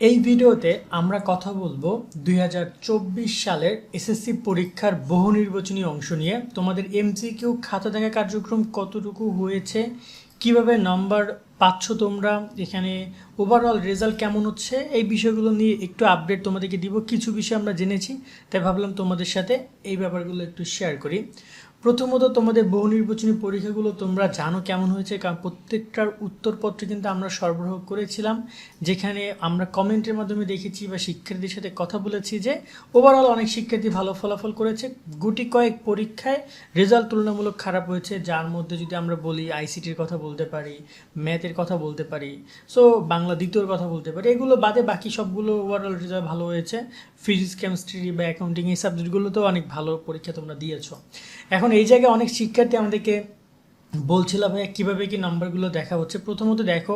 এই ভিডিওতে আমরা কথা বলব দুই হাজার চব্বিশ সালের এসএসসি পরীক্ষার বহু নির্বাচনী অংশ নিয়ে। তোমাদের এমসিকিউ খাতা দেখা কার্যক্রম কতটুকু হয়েছে? কীভাবে নাম্বার পাচ্ছ তোমরা? এখানে ওভারঅল রেজাল্ট কেমন হচ্ছে? এই বিষয়গুলো নিয়ে একটু আপডেট তোমাদেরকে দিব। কিছু বিষয় আমরা জেনেছি, তাই ভাবলাম তোমাদের সাথে এই ব্যাপারগুলো একটু শেয়ার করি। প্রথমত তোমাদের বহু নির্বাচনী পরীক্ষাগুলো তোমরা জানো কেমন হয়েছে, কারণ প্রত্যেকটার উত্তরপত্র কিন্তু আমরা সরবরাহ করেছিলাম, যেখানে আমরা কমেন্টের মাধ্যমে দেখেছি বা শিক্ষার্থীদের সাথে কথা বলেছি যে ওভারঅল অনেক শিক্ষার্থী ভালো ফলাফল করেছে। গুটি কয়েক পরীক্ষায় রেজাল্ট তুলনামূলক খারাপ হয়েছে, যার মধ্যে যদি আমরা বলি আইসিটির কথা বলতে পারি ম্যাথের কথা বলতে পারি সো বাংলা দ্বিতীয়র কথা বলতে পারি, এগুলো বাদে বাকি সবগুলো ওভারঅল রেজাল্ট ভালো হয়েছে। ফিজিক্স কেমিস্ট্রি বা অ্যাকাউন্টিং এই সাবজেক্টগুলোতেও অনেক ভালো পরীক্ষা তোমরা দিয়েছ। এখন এই জায়গায় অনেক শিক্ষার্থী আমাদেরকে বলছিল, ভাইয়া, কীভাবে কি নাম্বারগুলো দেখা হচ্ছে? প্রথমত দেখো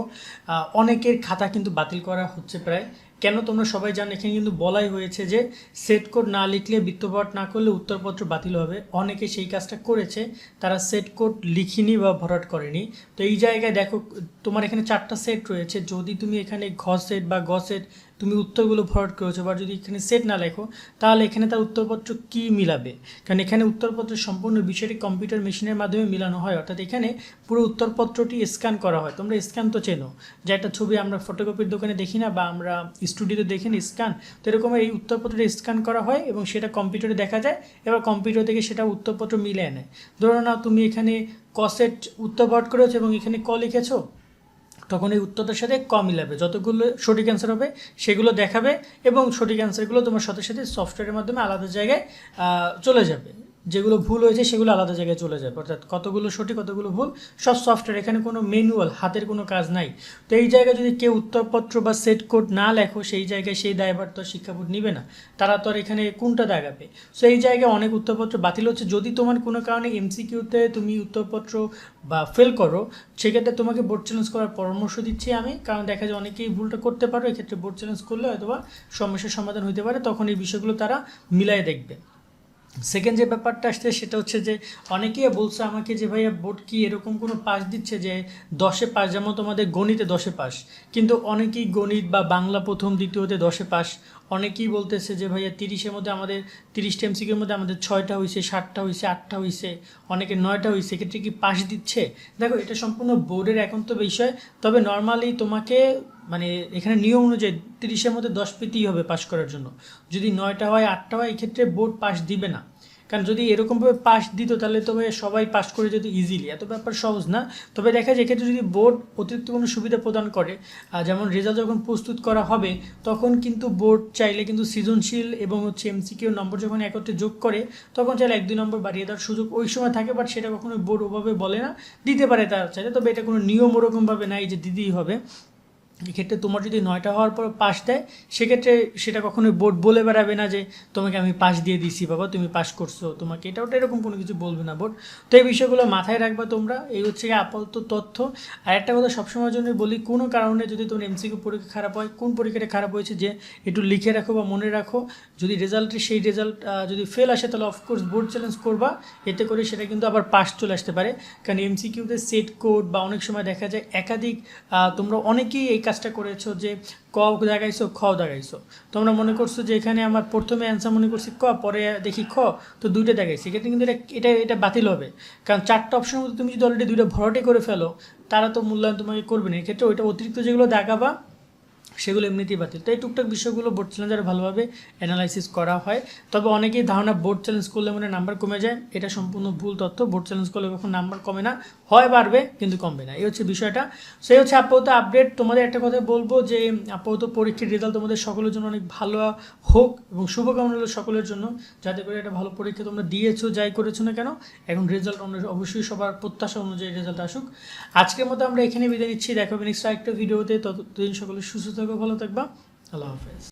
অনেকের খাতা কিন্তু বাতিল করা হচ্ছে প্রায়। কেন তোমরা সবাই জানো? এখানে কিন্তু বলাই হয়েছে যে সেট কোড না লিখলে বৃত্তপাঠ না করলে উত্তরপত্র বাতিল হবে। অনেকে সেই কাজটা করেছে, তারা সেট কোড লিখিনি বা ভরাট করেনি। তো এই জায়গায় দেখো, তোমার এখানে চারটা সেট রয়েছে। যদি তুমি এখানে ঘ সেট বা গ সেট তুমি উত্তরগুলো ভরাট করেছ বা যদি এখানে সেট না লেখো, তাহলে এখানে তার উত্তরপত্র কি মিলাবে? কারণ এখানে উত্তরপত্রের সম্পূর্ণ বিষয়টি কম্পিউটার মেশিনের মাধ্যমে মিলানো হয়। অর্থাৎ এখানে পুরো উত্তরপত্রটি স্ক্যান করা হয়। তোমরা স্ক্যান তো চেনো। যে একটা ছবি আমরা ফটোকপির দোকানে দেখি না বা আমরা স্টুডিওতে দেখি না স্ক্যান তো এরকম এই উত্তরপত্রটা স্ক্যান করা হয় এবং সেটা কম্পিউটারে দেখা যায় এবার কম্পিউটার থেকে সেটা উত্তরপত্র মিলে নেয় ধরো না তুমি এখানে কসেট উত্তর ভরাট করেছ এবং এখানে ক লিখেছো, তখন এই উত্তরটার সাথে ক মিলাবে। যতগুলো সঠিক অ্যান্সার হবে, সেগুলো দেখাবে এবং সঠিক অ্যান্সারগুলো তোমার সাথে সাথে সফটওয়্যারের মাধ্যমে আলাদা জায়গায় চলে যাবে। যেগুলো ভুল হয়েছে সেগুলো আলাদা জায়গায় চলে যায়। অর্থাৎ কতগুলো সঠিক, কতগুলো ভুল, সব সফটওয়্যার এখানে কোনো ম্যানুয়াল হাতের কোনো কাজ নাই। তো এই জায়গায় যদি কেউ উত্তরপত্র বা সেট কোড না লেখো, সেই জায়গায় সেই দায়ভার তো শিক্ষা বোর্ড নিবে না। তারা তো আর এখানে কোনটা দাগাবে সো এই জায়গায় অনেক উত্তরপত্র বাতিল হচ্ছে। যদি তোমার কোনো কারণে এমসিকিউতে তুমি উত্তরপত্র বা ফেল করো, সেক্ষেত্রে তোমাকে বোর্ড চ্যালেঞ্জ করার পরামর্শ দিচ্ছি আমি। কারণ দেখা যায় অনেকেই ভুলটা করতে পারো, এক্ষেত্রে বোর্ড চ্যালেঞ্জ করলে হয়তো বা সমস্যার সমাধান হতে পারে। তখন এই বিষয়গুলো তারা মিলাই দেখবে। সেকেন্ড যে ব্যাপারটা আসছে সেটা হচ্ছে যে অনেকেই বলছে আমাকে যে, ভাইয়া বোর্ড কি এরকম কোনো পাস দিচ্ছে যে দশে পাস? যেমন তোমাদের গণিতে দশে পাস। কিন্তু অনেকেই গণিত বা বাংলা প্রথম, দ্বিতীয়তে দশে পাস অনেকেই বলতেছে যে, ভাইয়া, তিরিশের মধ্যে আমাদের, তিরিশটা এমসিকের মধ্যে আমাদের ছয়টা হয়েছে সাতটা হয়েছে আটটা হয়েছে অনেকে নয়টা হয়েছে এক্ষেত্রে কি পাশ দিচ্ছে? দেখো, এটা সম্পূর্ণ বোর্ডের এখন তো বিষয়, তবে নর্মালি তোমাকে মানে এখানে নিয়ম অনুযায়ী তিরিশের মধ্যে দশ পেতেই হবে পাশ করার জন্য। যদি নয়টা হয়, আটটা হয়, এক্ষেত্রে বোর্ড পাশ দিবে না। কারণ যদি এরকমভাবে পাস দিত, তাহলে তবে সবাই পাস করে যেত ইজিলি এত ব্যাপার সহজ না। তবে দেখা যায় এক্ষেত্রে যদি বোর্ড অতিরিক্ত কোনো সুবিধা প্রদান করে যেমন রেজাল্ট যখন প্রস্তুত করা হবে, তখন কিন্তু বোর্ড চাইলে কিন্তু সৃজনশীল এবং হচ্ছে এমসিকিউ নম্বর যখন একত্রে যোগ করে, তখন চাইলে এক, দুই নম্বর বাড়িয়ে দেওয়ার সুযোগ ওই সময় থাকে বাট সেটা কখনো বোর্ড ওভাবে বলে না। দিতে পারে তার চাইলে, তবে এটা কোনো নিয়ম ওরকমভাবে নাই যে দিতেই হবে। এক্ষেত্রে তোমার যদি নয়টা হওয়ার পর পাস দেয়, সেক্ষেত্রে সেটা কখনোই বোর্ড বলে বেড়াবে না যে, তোমাকে আমি পাস দিয়ে দিছি বাবা, তুমি পাস করছ তোমাকে। এটা ওটা এরকম কোনো কিছু বলবে না বোর্ড তো এই বিষয়গুলো মাথায় রাখবা তোমরা, এই হচ্ছে গিয়ে আপাতত তথ্য। আর একটা কথা সবসময়ের জন্য বলি, কোনো কারণে যদি তোমার এমসিকিউ পরীক্ষা খারাপ হয়, কোন পরীক্ষাটা খারাপ হয়েছে যে একটু লিখে রাখো বা মনে রাখো, যদি রেজাল্টে সেই রেজাল্ট যদি ফেল আসে তাহলে অফকোর্স বোর্ড চ্যালেঞ্জ করবা, এতে করে সেটা কিন্তু আবার পাস চলে আসতে পারে। কারণ এমসিকিউতে সেট কোড বা অনেক সময় দেখা যায় একাধিক তোমরা অনেকেই এই কাজটা করেছ যে ক দাগাইছো খ দাগাইছো তোমরা মনে করছ যে এখানে আমার প্রথমে অ্যান্সার মনে করছি ক, পরে দেখি খ, তো দুইটা দাগাইছি এক্ষেত্রে কিন্তু এটা এটা এটা বাতিল হবে। কারণ চারটা অপশনের মধ্যে তুমি যদি অলরেডি দুইটা ভরাটে করে ফেলো, তারা তো মূল্যায়ন তোমাকে করবে না। এক্ষেত্রে ওইটা অতিরিক্ত যেগুলো দেখাবা সেগুলো এমনিতেই বাতিল। তো এই টুকটাক বিষয়গুলো বোর্ড চ্যালেঞ্জারে ভালোভাবে অ্যানালাইসিস করা হয়। তবে অনেকেই ধারণা বোর্ড চ্যালেঞ্জ করলে মানে নাম্বার কমে যায়। এটা সম্পূর্ণ ভুল তথ্য। বোর্ড চ্যালেঞ্জ করলে কখন নাম্বার কমে না। হয় বাড়বে, কিন্তু কমবে না। এই হচ্ছে বিষয়টা। সেই হচ্ছে আপাতত আপডেট তোমাদের একটা কথা বলব যে, আপাতত পরীক্ষার রেজাল্ট তোমাদের সকলের জন্য অনেক ভালো হোক এবং শুভকামনা রইল সকলের জন্য। যাতে করে একটা ভালো পরীক্ষা তোমরা দিয়েছ, যাই করেছ না কেন, এখন রেজাল্ট অবশ্যই সবার প্রত্যাশা অনুযায়ী রেজাল্ট আসুক। আজকের মতো আমরা এখানে বিদায় নিচ্ছি। দেখা হবে নেক্সট আরেকটা ভিডিওতে ততদিন সকলে সুস্থ থাকো ভালো থাকবা। আল্লাহ হাফেজ।